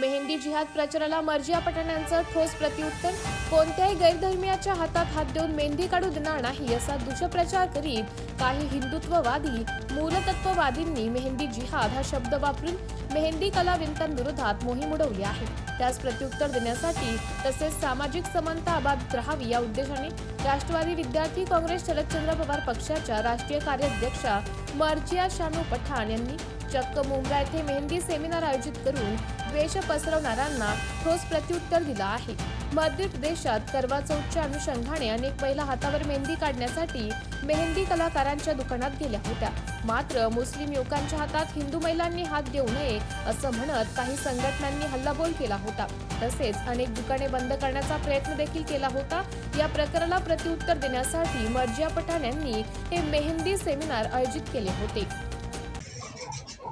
मेहंदी जिहाद प्रचाराला मर्जिया पठाण्यांचं ठोस प्रत्युत्तर? कोणत्याही गैरधर्मियाच्या हातात हात देऊन मेहंदी काढू देणार नाही असा दुष्प्रचार करीत काही हिंदुत्ववादी मूलतत्ववादींनी मेहंदी जिहाद हा शब्द वापरून मेहंदी कलाविंतांविरोधात मोहीम उडवली आहे. त्यास प्रत्युत्तर देण्यासाठी तसेच सामाजिक समानता अबाधित राहावी या उद्देशाने राष्ट्रवादी विद्यार्थी काँग्रेस शरदचंद्र पवार पक्षाच्या राष्ट्रीय कार्याध्यक्षा मर्जिया शानू पठाण यांनी चक्क मुंब्रा येथे मेहंदी सेमिनार आयोजित करून द्वेष पसरवणाऱ्यांना ठोस प्रत्युत्तर दिलं आहे. मध्य प्रदेशात करवा चौथच्या अनुषंगाने अनेक महिला हातावर मेहंदी काढण्यासाठी मेहंदी कलाकारांच्या दुकानात गेल्या होत्या. मात्र मुस्लिम युवकांच्या हातात हिंदू महिलांनी हात देऊ नये असं म्हणत काही संघटनांनी हल्लाबोल केला होता. तसेच अनेक दुकाने बंद करण्याचा प्रयत्न देखील केला होता. या प्रकाराला प्रत्युत्तर देण्यासाठी मर्जिया पठाण यांनी हे मेहंदी सेमिनार आयोजित केले होते.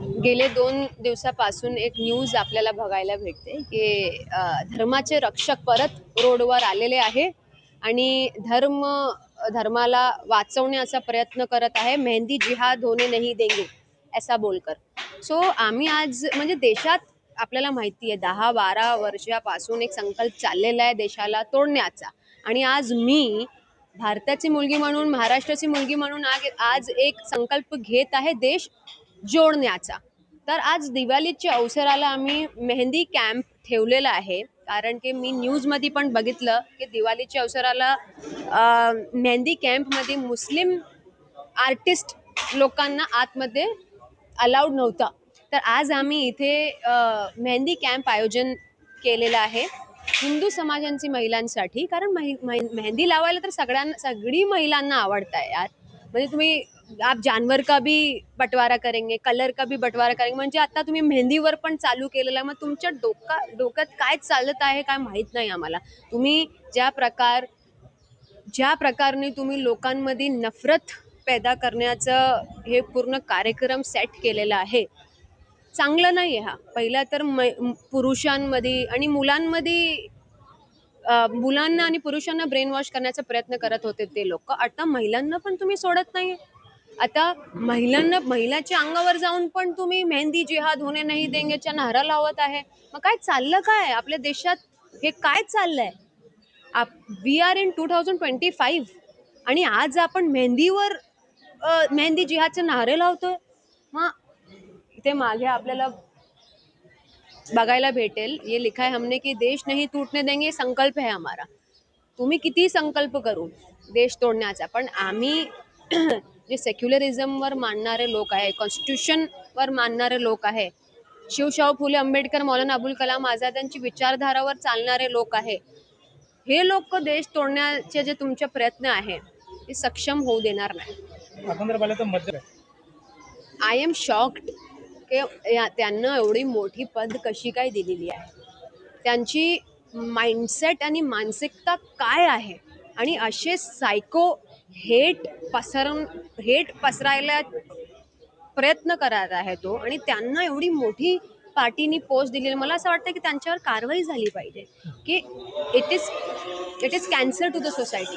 गेले दोन दिवसापासून एक न्यूज आपल्याला बघायला भेटते की धर्माचे रक्षक परत रोडवर आलेले आहे आणि धर्म धर्माला वाचवण्याचा प्रयत्न करत आहे. मेहंदी जिहाद होणे नाही देंगे ऐसा बोलकर. सो आम्ही आज म्हणजे देशात आपल्याला माहिती आहे दहा बारा वर्षापासून एक संकल्प चाललेला आहे देशाला तोडण्याचा. आणि आज मी भारताची मुलगी म्हणून महाराष्ट्राची मुलगी म्हणून आज एक संकल्प घेत आहे देश जोडण्याचा. तर आज दिवाळीच्या अवसराला आम्ही मेहंदी कॅम्प ठेवलेला आहे. कारण की मी न्यूजमध्ये पण बघितलं की दिवाळीच्या अवसराला मेहंदी कॅम्पमध्ये मुस्लिम आर्टिस्ट लोकांना आतमध्ये अलाउड नव्हता. तर आज आम्ही इथे मेहंदी कॅम्प आयोजन केलेलं आहे हिंदू समाजांची महिलांसाठी. कारण महि- मेहंदी लावायला तर सगळ्यांना सगळी महिलांना आवडत आहे यार. म्हणजे तुम्ही आप जानवर का भी बंटवारा करेंगे कलर का भी बंटवारा करेंगे म्हणजे आता तुम्ही मेहंदीवर पण चालू केलेलं आहे मग तुमच्या डोका डोक्यात काय चालत आहे काय माहीत नाही आम्हाला. तुम्ही ज्या प्रकार ज्या प्रकारे तुम्ही लोकांमध्ये नफरत पैदा करण्याचं हे पूर्ण कार्यक्रम सेट केलेला आहे चांगलं नाही आहे हा. पहिला तर मै पुरुषांमध्ये आणि मुलांमध्ये मुलांना आणि पुरुषांना ब्रेन वॉश करण्याचा प्रयत्न करत होते ते लोक. आता महिलांना पण तुम्ही सोडत नाही आता महिलांना महिलाच्या अंगावर जाऊन पण तुम्ही मेहंदी जिहाद होणे नाही देंगेच्या नारा लावत आहे. मग काय चाललं काय? आपल्या देशात हे काय चाललंय? आप we are in two thousand twenty five आणि आज आपण मेहंदीवर मेहंदी जिहादचे नारे लावतोय. हां ते मागे आपल्याला बघायला भेटेल. ये लिखा है हमने की देश नहीं टूटने देंगे संकल्प है हमारा. तुम्ही किती संकल्प करू देश तोडण्याचा? पण आम्ही जे सेक्युलरिझमवर मानणारे लोक आहे कॉन्स्टिट्यूशनवर मानणारे लोक आहे शिवशाहू फुले आंबेडकर मौलाना अबुल कलाम आझाद यांची विचारधारावर चालणारे लोक आहे हे लोक देश तोडण्याचे जे तुमचे प्रयत्न आहे ते सक्षम होऊ देणार नाही. आय एम शॉक्ड की त्यांना एवढी मोठी पद कशी काय दिलेली आहे? त्यांची माइंडसेट आणि मानसिकता काय आहे? आणि असे सायको हेट पसरवून हेट पसरायला प्रयत्न करत आहे तो. आणि त्यांना एवढी मोठी पार्टीनी पोस्ट दिलेली मला असं वाटतं की त्यांच्यावर कारवाई झाली पाहिजे. की it is it is cancer to the society